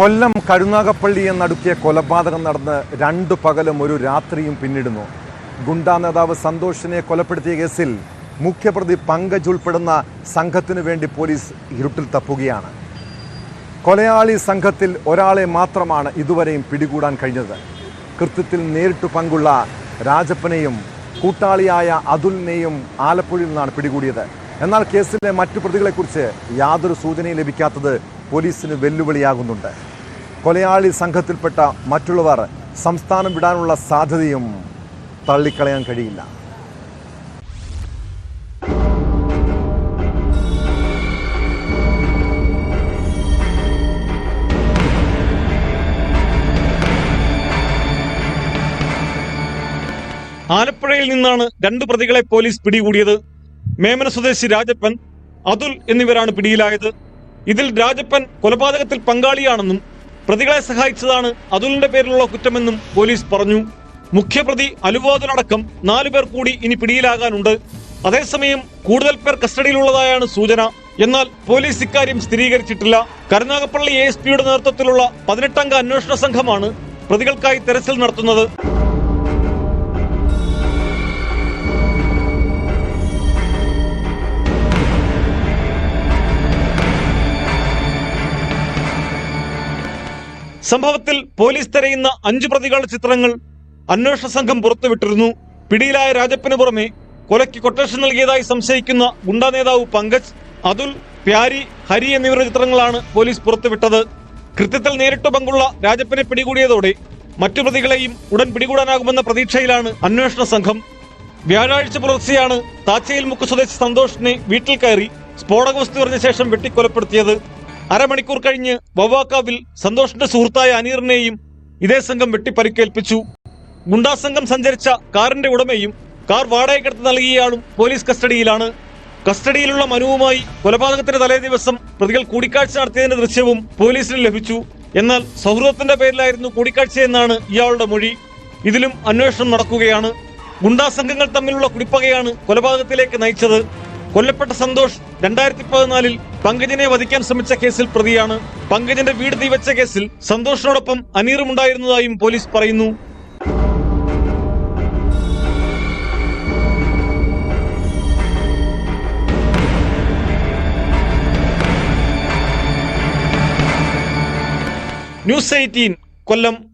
കൊല്ലം കരുനാഗപ്പള്ളി എന്നടുക്കിയ കൊലപാതകം നടന്ന് രണ്ടു പകലും ഒരു രാത്രിയും പിന്നിടുന്നു. ഗുണ്ടാ നേതാവ് സന്തോഷിനെ കൊലപ്പെടുത്തിയ കേസിൽ മുഖ്യപ്രതി പങ്കജ് ഉൾപ്പെടുന്ന സംഘത്തിനു വേണ്ടി പോലീസ് ഇരുട്ടിൽ തപ്പുകയാണ്. കൊലയാളി സംഘത്തിൽ ഒരാളെ മാത്രമാണ് ഇതുവരെയും പിടികൂടാൻ കഴിഞ്ഞത്. കൃത്യത്തിൽ നേരിട്ട് പങ്കുള്ള രാജപ്പനെയും കൂട്ടാളിയായ അതുലിനെയും ആലപ്പുഴയിൽ നിന്നാണ് പിടികൂടിയത്. എന്നാൽ കേസിലെ മറ്റു പ്രതികളെക്കുറിച്ച് യാതൊരു സൂചനയും ലഭിക്കാത്തത് പോലീസിന് വെല്ലുവിളിയാകുന്നുണ്ട്. കൊലയാളി സംഘത്തിൽപ്പെട്ട മറ്റുള്ളവർ സംസ്ഥാനം വിടാനുള്ള സാധ്യതയും തള്ളിക്കളയാൻ കഴിയില്ല. ആലപ്പുഴയിൽ നിന്നാണ് രണ്ട് പ്രതികളെ പോലീസ് പിടികൂടിയത്. മേമന സ്വദേശി രാജപ്പൻ അതുൽ എന്നിവരാണ് പിടിയിലായത്. ഇതിൽ രാജപ്പൻ കൊലപാതകത്തിൽ പങ്കാളിയാണെന്നും പ്രതികളെ സഹായിച്ചതാണ് അതുലിന്റെ പേരിലുള്ള കുറ്റമെന്നും പോലീസ് പറഞ്ഞു. മുഖ്യപ്രതി അലുവാദുലടക്കം നാലുപേർ കൂടി ഇനി പിടിയിലാകാനുണ്ട്. അതേസമയം കൂടുതൽ പേർ കസ്റ്റഡിയിലുള്ളതായാണ് സൂചന. എന്നാൽ പോലീസ് ഇക്കാര്യം സ്ഥിരീകരിച്ചിട്ടില്ല. കരുനാഗപ്പള്ളി എ എസ് പിയുടെ നേതൃത്വത്തിലുള്ള പതിനെട്ടംഗ അന്വേഷണ സംഘമാണ് പ്രതികൾക്കായി തെരച്ചിൽ നടത്തുന്നത്. സംഭവത്തിൽ പോലീസ് തെരയുന്ന അഞ്ചു പ്രതികളുടെ ചിത്രങ്ങൾ അന്വേഷണ സംഘം പുറത്തുവിട്ടിരുന്നു. പിടിയിലായ രാജപ്പന് പുറമെ കൊലയ്ക്ക് കൊട്ടേഷൻ നൽകിയതായി സംശയിക്കുന്ന ഗുണ്ടാ നേതാവ് പങ്കജ് അതുൽ പ്യാരി ഹരി എന്നിവരുടെ ചിത്രങ്ങളാണ് പോലീസ് പുറത്തുവിട്ടത്. കൃത്യത്തിൽ നേരിട്ട് പങ്കുള്ള രാജപ്പനെ പിടികൂടിയതോടെ മറ്റു പ്രതികളെയും ഉടൻ പിടികൂടാനാകുമെന്ന പ്രതീക്ഷയിലാണ് അന്വേഷണ സംഘം. വ്യാഴാഴ്ച പുലർച്ചെയാണ് താച്ചയിൽ മുക്ക് സ്വദേശി സന്തോഷിനെ വീട്ടിൽ കയറി സ്ഫോടക വസ്തു എറിഞ്ഞ ശേഷം വെട്ടിക്കൊലപ്പെടുത്തിയത്. അരമണിക്കൂർ കഴിഞ്ഞ് വവ്വാക്കാവിൽ സന്തോഷിന്റെ സുഹൃത്തായ അനീറിനെയും ഇതേ സംഘം വെട്ടിപ്പരിക്കേൽപ്പിച്ചു. ഗുണ്ടാ സംഘം സഞ്ചരിച്ച കാറിന്റെ ഉടമയും കാർ വാടകയ്ക്കെടുത്ത് നൽകിയയാളും പോലീസ് കസ്റ്റഡിയിലാണ്. കസ്റ്റഡിയിലുള്ള മനുവുമായി കൊലപാതകത്തിന്റെ തലേ ദിവസം പ്രതികൾ കൂടിക്കാഴ്ച നടത്തിയതിന്റെ ദൃശ്യവും പോലീസിന് ലഭിച്ചു. എന്നാൽ സൗഹൃദത്തിന്റെ പേരിലായിരുന്നു കൂടിക്കാഴ്ചയെന്നാണ് ഇയാളുടെ മൊഴി. ഇതിലും അന്വേഷണം നടക്കുകയാണ്. ഗുണ്ടാ സംഘങ്ങൾ തമ്മിലുള്ള കുടിപ്പകയാണ് കൊലപാതകത്തിലേക്ക് നയിച്ചത്. കൊല്ലപ്പെട്ട സന്തോഷ് രണ്ടായിരത്തി പതിനാലിൽ പങ്കജിനെ വധിക്കാൻ ശ്രമിച്ച കേസിൽ പ്രതിയാണ്. പങ്കജിന്റെ വീട് തീവച്ച കേസിൽ സന്തോഷിനോടൊപ്പം അനീറുമുണ്ടായിരുന്നതായും പോലീസ് പറയുന്നു. News eighteen Kollam.